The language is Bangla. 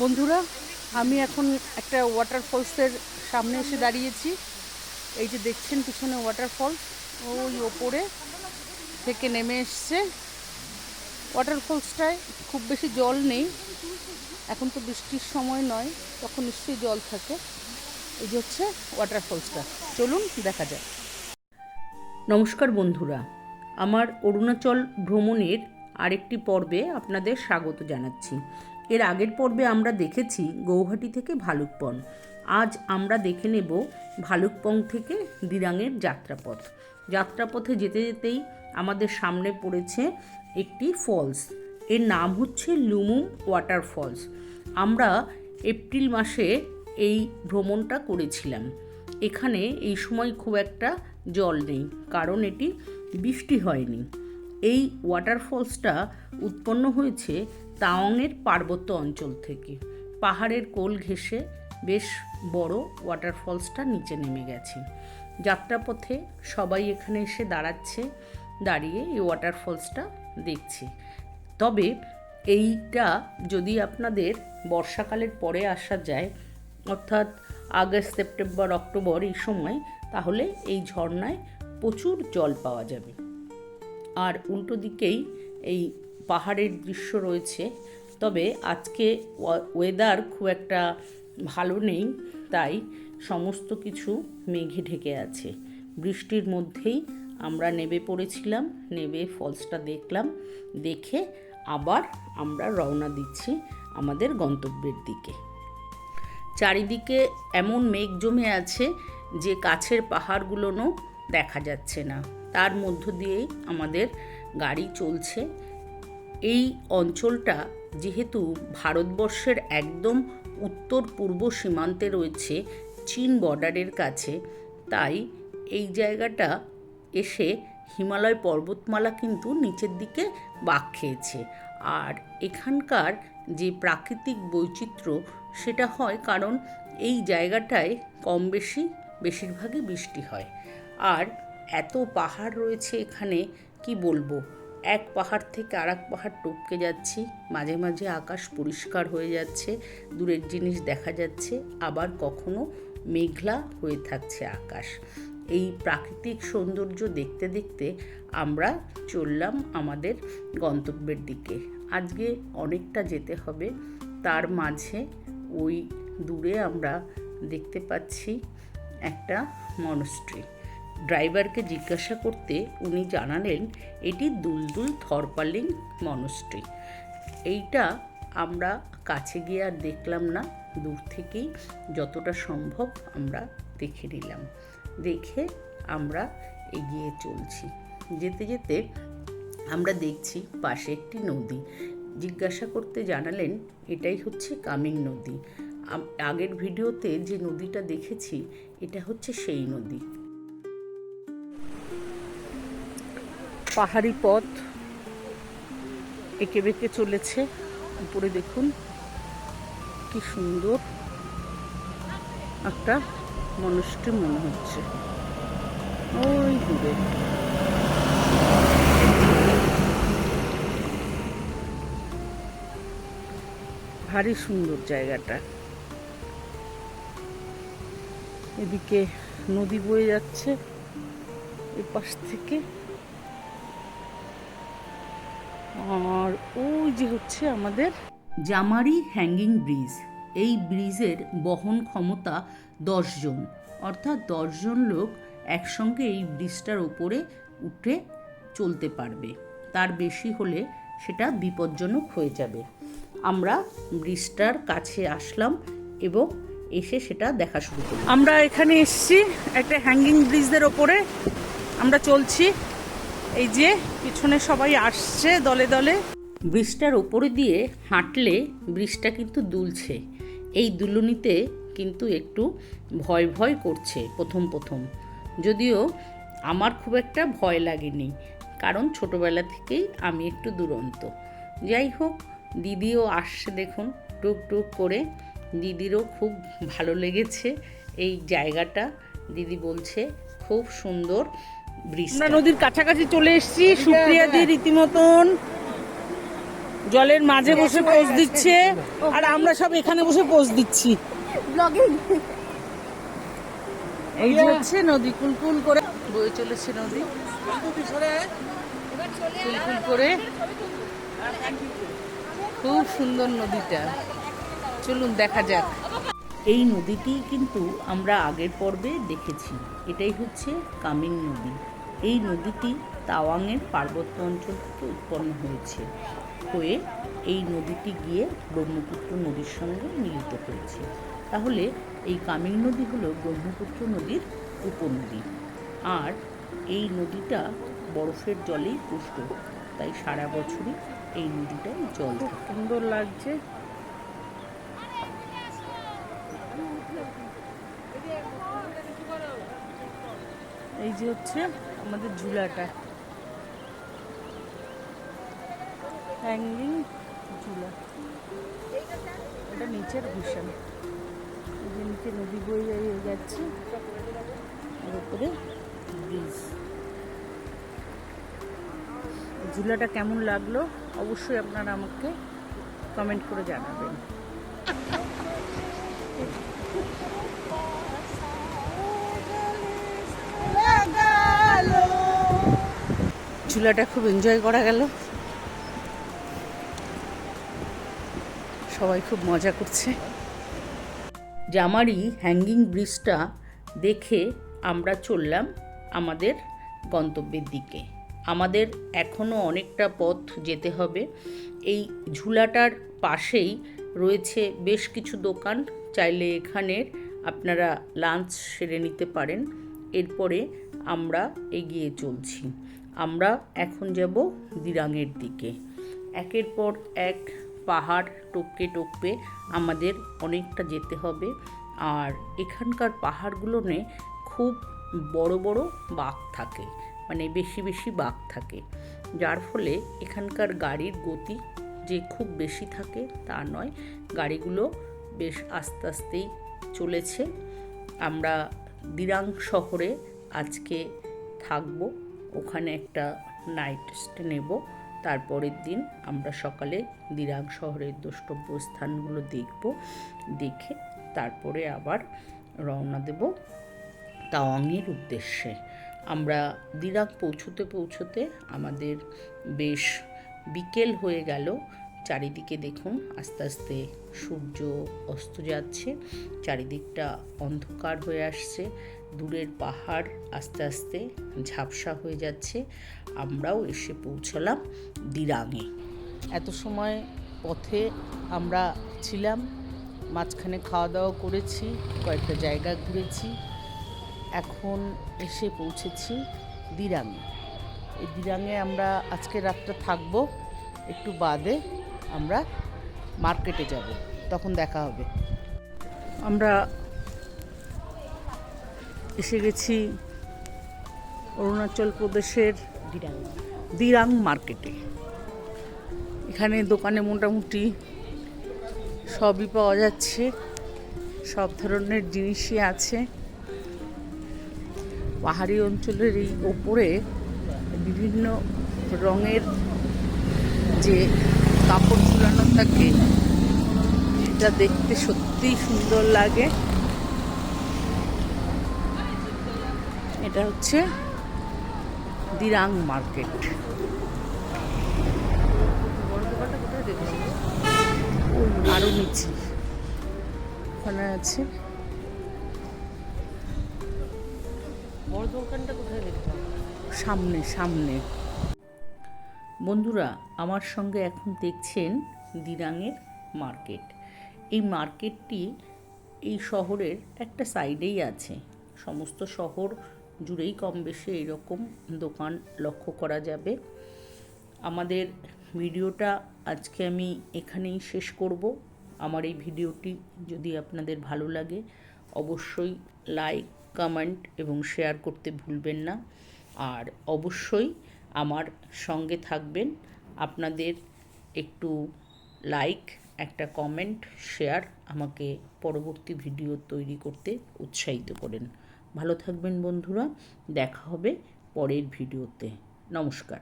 বন্ধুরা, আমি এখন একটা ওয়াটারফলসের সামনে এসে দাঁড়িয়েছি। এই যে দেখছেন পিছনে ওয়াটারফলস ওই ওপরে থেকে নেমে এসছে। ওয়াটারফলসটায় খুব বেশি জল নেই। এখন তো বৃষ্টির সময় নয়, তখন নিশ্চয়ই জল থাকে। এই যে হচ্ছে ওয়াটারফলসটা চলুন, দেখা যায় নমস্কার বন্ধুরা, আমার অরুণাচল ভ্রমণের আরেকটি পর্বে আপনাদের স্বাগত জানাচ্ছি। এর আগের পর্বে আমরা দেখেছি গৌহাটি থেকে ভালুকপং আজ আমরা দেখে নেব ভালুকপং থেকে দিরাঙের যাত্রাপথ। যাত্রাপথে যেতে যেতেই আমাদের সামনে পড়েছে একটি ফলস। এর নাম হচ্ছে লুমুম ওয়াটার ফলস। আমরা এপ্রিল মাসে এই ভ্রমণটা করেছিলাম। এখানে এই সময় খুব একটা জল নেই, কারণ এটি বৃষ্টি হয়নি। এই ওয়াটারফলসটা উৎপন্ন হয়েছে তাওয়াংয়ের পার্বত্য অঞ্চল থেকে। পাহাড়ের কোল ঘেঁষে বেশ বড় ওয়াটারফলসটা নিচে নেমে গেছে। যাত্রাপথে সবাই এখানে এসে দাঁড়াচ্ছে, দাঁড়িয়ে এই ওয়াটারফলসটা দেখছে। তবে এইটা যদি আপনাদের বর্ষাকালের পরে আসা যায়, অর্থাৎ আগস্ট, সেপ্টেম্বর, অক্টোবর এই সময়, তাহলে এই ঝর্ণায় প্রচুর জল পাওয়া যাবে। আর উল্টো দিকেই এই পাহাড়ের দৃশ্য রয়েছে। তবে আজকে ওয়েদার খুব একটা ভালো নেই, তাই সমস্ত কিছু মেঘে ঢেকে আছে। বৃষ্টির মধ্যেই আমরা নেবে পড়েছিলাম, নেবে ফলসটা দেখলাম, দেখে আবার আমরা রওনা দিচ্ছি আমাদের গন্তব্যের দিকে। চারিদিকে এমন মেঘ জমে আছে যে কাছের পাহাড়গুলোনও দেখা যাচ্ছে না। তার মধ্য দিয়েই আমাদের গাড়ি চলছে। এই অঞ্চলটা যেহেতু ভারতবর্ষের একদম উত্তর পূর্ব সীমান্তে রয়েছে, চীন বর্ডারের কাছে, তাই এই জায়গাটা এসে হিমালয় পর্বতমালা কিন্তু নিচের দিকে বাঁক খেয়েছে। আর এখানকার যে প্রাকৃতিক বৈচিত্র্য, সেটা হয় কারণ এই জায়গাটায় কম বেশি বেশিরভাগই বৃষ্টি হয়। আর এত পাহাড় রয়েছে এখানে, কি বলব? এক পাহাড় থেকে আর এক পাহাড় টপকে যাচ্ছি, মাঝে মাঝে আকাশ পরিষ্কার হয়ে যাচ্ছে, দূরের জিনিস দেখা যাচ্ছে, আবার কখনো মেঘলা হয়ে থাকছে আকাশ। এই প্রাকৃতিক সৌন্দর্য দেখতে দেখতে আমরা চললাম আমাদের গন্তব্যের দিকে। আজকে অনেকটা যেতে হবে, তার মাঝে ওই দূরে আমরা দেখতে পাচ্ছি একটা মনস্ট্রি ড্রাইভারকে জিজ্ঞাসা করতে উনি জানালেন, এটি দুলদুল থরপালিং মনস্ট্রি। এইটা আমরা কাছে গিয়ে আর দেখলাম না। দূর থেকেই যতটা সম্ভব আমরা দেখে নিলাম। দেখে আমরা এগিয়ে চলছি। যেতে যেতে আমরা দেখছি পাশে একটি নদী। জিজ্ঞাসা করতে জানালেন, এটাই হচ্ছে কামিং নদী। আগের ভিডিওতে যে নদীটা দেখেছি, এটা হচ্ছে সেই নদী। পাহাড়ি পথ এঁকে বেঁকে চলেছে। উপরে দেখুন, কি সুন্দর একটা মানুষটি মনে হচ্ছে। ওই দূরে। ভারী সুন্দর জায়গাটা। এদিকে নদী বয়ে যাচ্ছে এ পাশ থেকে আর ওই যে হচ্ছে আমাদের জামারি হ্যাঙ্গিং ব্রিজ এই ব্রিজের বহন ক্ষমতা জন। অর্থাৎ দশজন লোক একসঙ্গে এই ব্রিজটার ওপরে উঠে চলতে পারবে। তার বেশি হলে সেটা বিপজ্জনক হয়ে যাবে। আমরা ব্রিজটার কাছে আসলাম এবং এসে সেটা দেখা শুরু করি আমরা এখানে এসছি, একটা হ্যাঙ্গিং ব্রিজের ওপরে। আমরা চলছি। এই যে পিছনে সবাই আসছে দলে দলে। ব্রিজটার ওপরে দিয়ে হাঁটলে ব্রিজটা কিন্তু দুলছে। এই দুলুনিতে কিন্তু একটু ভয় ভয় করছে প্রথম প্রথম। যদিও আমার খুব একটা ভয় লাগেনি, কারণ ছোটবেলা থেকেই আমি একটু দুরন্ত। যাই হোক, দিদিও আসছে দেখুন, টুক টুক করে। দিদিরও খুব ভালো লেগেছে এই জায়গাটা। দিদি বলছে, খুব সুন্দর আমরা নদীর কাছাকাছি চলে এসেছি সুপ্রিয়া দি রীতিমতন জলের মাঝে বসে পোজ দিচ্ছে। আর আমরা সব এখানে বসে পোজ দিচ্ছি। এই যে হচ্ছে নদী কুলকুল করে বয়ে চলেছে নদী। কুলকুল করে খুব সুন্দর নদীটা। চলুন দেখা যাক। এই নদীটি কিন্তু আমরা আগের পর্বে দেখেছি। এটাই হচ্ছে কামিং নদী। এই নদীটি তাওয়াংয়ের পার্বত্য অঞ্চল থেকে উৎপন্ন হয়েছে হয়ে এই নদীটি গিয়ে ব্রহ্মপুত্র নদীর সঙ্গে মিলিত হয়েছে। তাহলে এই কামিং নদী হলো ব্রহ্মপুত্র নদীর উপনদী। আর এই নদীটা বরফের জলেই পুষ্ট তাই সারা বছরই এই নদীটায় জল সুন্দর লাগছে। এই যে হচ্ছে আমাদের ঝুলাটা। হ্যাঙ্গিং ঝুলা। এটা নিচের ভীষণ যে নিচে নদী বয়ে হয়ে যাচ্ছে। আর উপরে ব্রিজ। ঝুলাটা কেমন লাগল অবশ্যই আপনারা আমাকে কমেন্ট করে জানাবেন। ঝুলাটা খুব এনজয় করা গেল। সবাই খুব মজা করছে। জামারি হ্যাঙ্গিং ব্রিজটা দেখে আমরা চললাম আমাদের গন্তব্যের দিকে। আমাদের এখনও অনেকটা পথ যেতে হবে। এই ঝুলাটার পাশেই রয়েছে বেশ কিছু দোকান। চাইলে এখানের আপনারা লাঞ্চ সেরে নিতে পারেন। এরপরে আমরা এগিয়ে চলছি। আমরা এখন যাব দিরাঙের দিকে। একের পর এক পাহাড় টপকে টপকে আমাদের অনেকটা যেতে হবে। আর এখানকার পাহাড়গুলোনে খুব বড় বড় বাঘ থাকে মানে বেশি বেশি বাঘ থাকে। যার ফলে এখানকার গাড়ির গতি যে খুব বেশি থাকে তা নয়, গাড়িগুলো বেশ আস্তে আস্তেই চলেছে। আমরা দিরাং শহরে আজকে থাকব। ওখানে একটা নাইট স্টে নেব। তারপরের দিন আমরা সকালে দিরাং শহরের দ্রষ্টব্য স্থানগুলো দেখব। দেখে তারপরে আবার রওনা দেব তাওয়াংয়ের উদ্দেশ্যে। আমরা দিরাং পৌঁছতে পৌঁছতে আমাদের বেশ বিকেল হয়ে গেল। চারিদিকে দেখুন, আস্তে আস্তে সূর্য অস্ত যাচ্ছে, চারিদিকটা অন্ধকার হয়ে আসছে, দূরের পাহাড় আস্তে আস্তে ঝাপসা হয়ে যাচ্ছে, আমরাও এসে পৌঁছালাম দিরাঙে। এত সময় পথে আমরা ছিলাম, মাঝখানে খাওয়া দাওয়া করেছি, কয়েকটা জায়গা ঘুরেছি, এখন এসে পৌঁছেছি দিরাঙে। এই দিরাঙে আমরা আজকে রাতটা থাকব একটু বাদে। আমরা মার্কেটে যাব তখন দেখা হবে। আমরা এসে গেছি অরুণাচল প্রদেশের দিরাং। দিরাং মার্কেটে। এখানে দোকানে মোটামুটি সবই পাওয়া যাচ্ছে সব ধরনের জিনিসই আছে। পাহাড়ি অঞ্চলের এই ওপরে বিভিন্ন রঙের যে কাপড় ঝুলানো থাকে সেটা দেখতে সত্যিই সুন্দর লাগে। এটা হচ্ছে দিরাং মার্কেট। আরও নিচে। ওখানে আছে। বড় দোকানটা কোথায় দেখলাম? সামনে সামনে। বন্ধুরা, আমার সঙ্গে এখন দেখছেন দিরাঙের মার্কেট। এই মার্কেটটি এই শহরের একটা সাইডেই আছে। সমস্ত শহর জুড়েই কম বেশি এরকম দোকান লক্ষ্য করা যাবে। আমাদের ভিডিওটা আজকে আমি এখানেই শেষ করব। আমার এই ভিডিওটি যদি আপনাদের ভালো লাগে, অবশ্যই লাইক, কমেন্ট এবং শেয়ার করতে ভুলবেন না। আর অবশ্যই আমার সঙ্গে থাকবেন। আপনাদের একটু লাইক একটা কমেন্ট শেয়ার আমাকে পরবর্তী ভিডিও তৈরি করতে উৎসাহিত করেন। ভালো থাকবেন বন্ধুরা, দেখা হবে পরের ভিডিওতে নমস্কার।